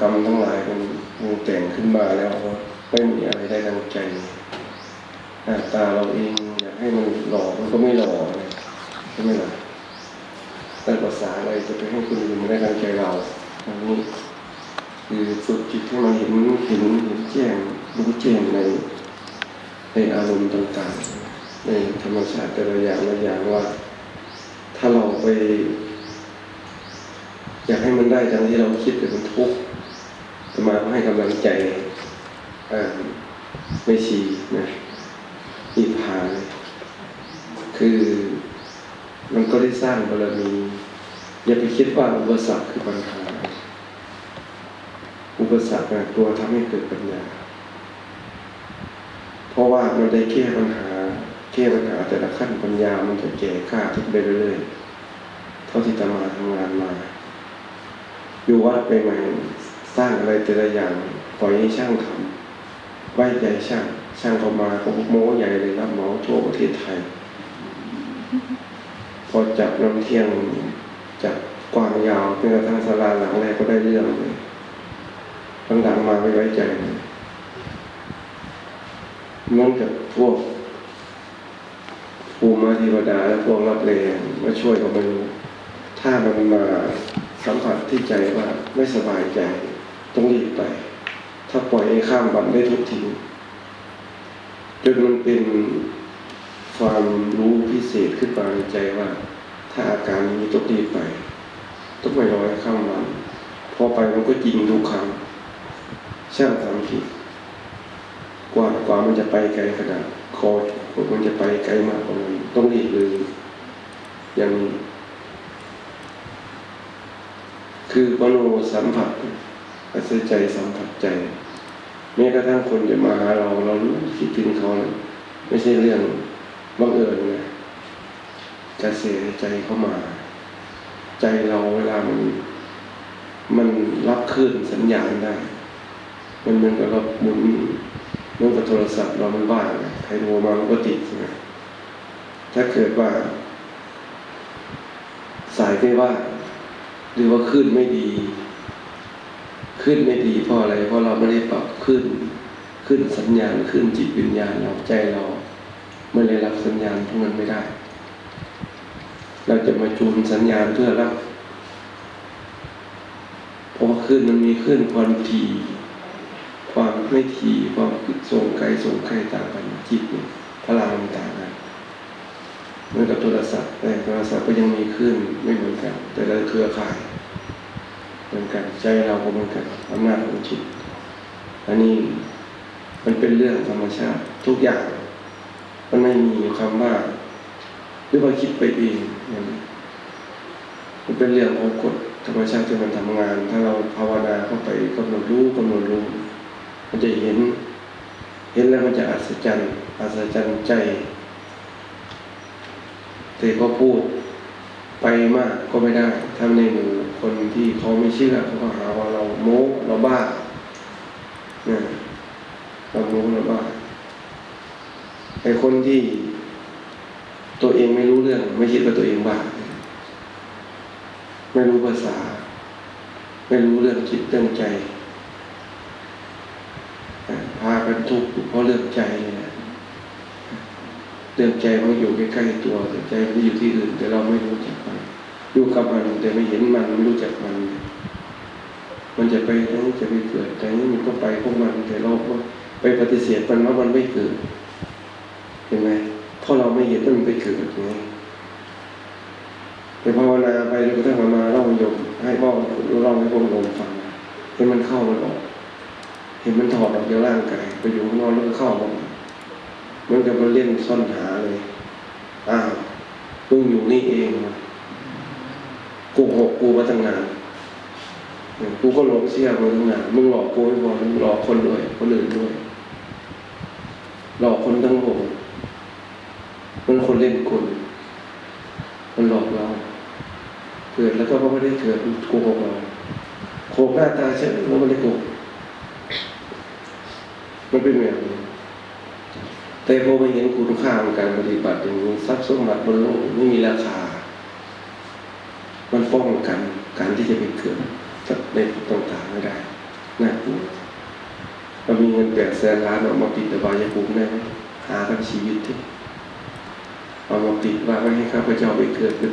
กรรมทั้งหลายมันมันแต่งขึ้นมาแล้วไม่มีอะไรได้ดังใจหน้าตาเราเองอยากให้มันหล่อมันก็ไม่หล่อเลยใช่ไหมล่ะแต่ภาษาอะไรจะไปให้คนอื่นไม่ได้ดังใจเราอันนี้คือฝึกจิตให้มันเห็นเห็นเห็นแจ้งรู้แจ้งในในอารมณ์ต่างๆ ในธรรมชาติแต่ละอย่างละอย่างว่า ถ้าเราไป อยากให้มันได้ดังที่เราคิดแต่มันทุกข์ มาให้กำลังใจไม่ชีนะอีพานคือมันก็ได้สร้างบารมี อย่าไปคิดว่าอุปสรรคคือปัญหา อุปสรรคตัวทำให้เกิดปัญญา เพราะว่ามันได้แก้ปัญหา แก้ปัญหาแต่ละขั้นปัญญามันจะแก่กล้าขึ้นไปเรื่อยๆเท่าที่ตมาทำงานมา อยู่วัดไปใหม่ สร้างอะไรแต่ละอย่างปล่อยให้ช่างทำไว้ใจช่าง ช่างเขามาเขาโม้ใหญ่เลยรับหมาทั่วประเทศไทย พอจับน้ำเที่ยงจับกว้างยาวเป็นกระทั่งศาลาหลังแรกก็ได้เรื่องเลยหลังมาไม่ไว้ใจเลยเหมือนกับพวกภูมิเทวดาและพวกรับแรงมาช่วยก็ไม่รู้ถ้ามันมาสัมผัสที่ใจว่าไม่สบายใจ ต้องรีบไป ถ้าปล่อยให้ข้ามวันได้ทุกทีจนมันเป็นความรู้พิเศษขึ้นมาในใจว่า ถ้าอาการนี้ต้องรีบไป ต้องไม่รอให้ข้ามวันพอไปมันก็จริงทุกครั้งช่างทำผิดกว่ากว่ามันจะไปไกลขนาดคอมันจะไปไกลมากกว่านั้นต้องรีบเลยอย่างนี้คือมโนสัมผัส อาศัยใจสัมผัสใจแม้กระทั่งคนจะมาหาเราเรารู้คิดถึงเขาไม่ใช่เรื่องบังเอิญนะจะเสียใจเข้ามา ใจเราเวลามันมันรับคลื่นสัญญาณได้ มันเหมือนกับเราหมุนเมือนกับโทรศัพท์เรามันว่างใครโทรมามันก็ติดใช่ไหมถ้าเกิดว่า สายไม่ว่างหรือว่าคลื่นไม่ดี คลื่นไม่ดีเพราะอะไร เพราะเราไม่ได้ปรับคลื่นคลื่นสัญญาณคลื่นจิตวิญญาณเราใจเราไม่ได้รับสัญญาณพวกนั้นไม่ได้ เราจะมาจูนสัญญาณเพื่อรับเพราะว่าคลื่นมันมีคลื่นความถี่ความไม่ถี่ความส่งไกลส่งไกลต่างกันจิตเนี่ยพลังต่างกันเหมือนกับโทรศัพท์แต่โทรศัพท์ก็ยังมีคลื่นไม่เหมือนกันแต่ละเครือข่าย กัน ใจเราก็เหมือนกันอำนาจของจิต อันนี้มันเป็นเรื่องธรรมชาติทุกอย่าง มันไม่มีคำว่าหรือว่าคิดไปเองมันเป็นเรื่องของกฎธรรมชาติที่มันทำงาน ถ้าเราภาวนาเข้าไปกำหนดรู้กำหนดรู้ มันจะเห็น เห็นแล้วมันจะอัศจรรย์อัศจรรย์ใจแต่ก็พูดไปมากก็ไม่ได้ถ้าในหมู่ คนที่เขาไม่เชื่อเขาก็หาว่าเราโม้เราบ้าเนี่ยเราโม้เราบ้าไอ้คนที่ตัวเองไม่รู้เรื่อง ไม่คิดว่าตัวเองบ้าไม่รู้ภาษา ไม่รู้เรื่องจิตเรื่องใจพากันทุกข์เพราะเรื่องใจนี่แหละเรื่องใจมันอยู่ใกล้ๆตัวแต่ใจมันอยู่ที่อื่น แต่เราไม่รู้จักมัน อยู่กับมันแต่ไม่เห็นมันไม่รู้จักมัน มันจะไปทั้งจะไปเกิดแต่นี้มันก็ไปพวกมันแต่เราก็ไปปฏิเสธมันว่ามันไม่เกิดเห็นไหมเพราะเราไม่เห็นว่ามันไปเกิดไงไปภาวนาไปจนกระทั่งมาเล่าโยมให้พ่อเล่าให้พวกโยมฟังเห็นมันเข้ามันออกเห็นมันถอดออกจากร่างกายไปอยู่ข้างนอกแล้วก็เข้ามามันจะมาเล่นซ่อนหาเลยอ้าวมึงอยู่นี่เอง กูหกกูมาตั้งนานกูก็หลงเชื่อมาตั้งนานมึงหลอกกูไม่พอมึงหลอกคนด้วยคนอื่นด้วย หลอกคนทั้งวงมันคนเล่นกลมันหลอกเรา เกิดแล้วก็ไม่ได้เกิดโกหกเราโขกหน้าตาเช่นแล้วไม่ได้โกหกมันเป็นแบบนี้แต่พอมาเห็นคุณค่าของการปฏิบัติอย่างนี้ทรัพย์สมบัติบนโลกไม่มีราคา ป้องกันการที่จะไปเกิดในต่างๆไม่ได้น่ากลัวเรามีเงินแปดแสนล้านเอามาปิดอบายภูมิได้ไหมหาทั้งชีวิตที่เอามาปิดว่าไม่ให้ข้าพเจ้าไปเกิดเป็น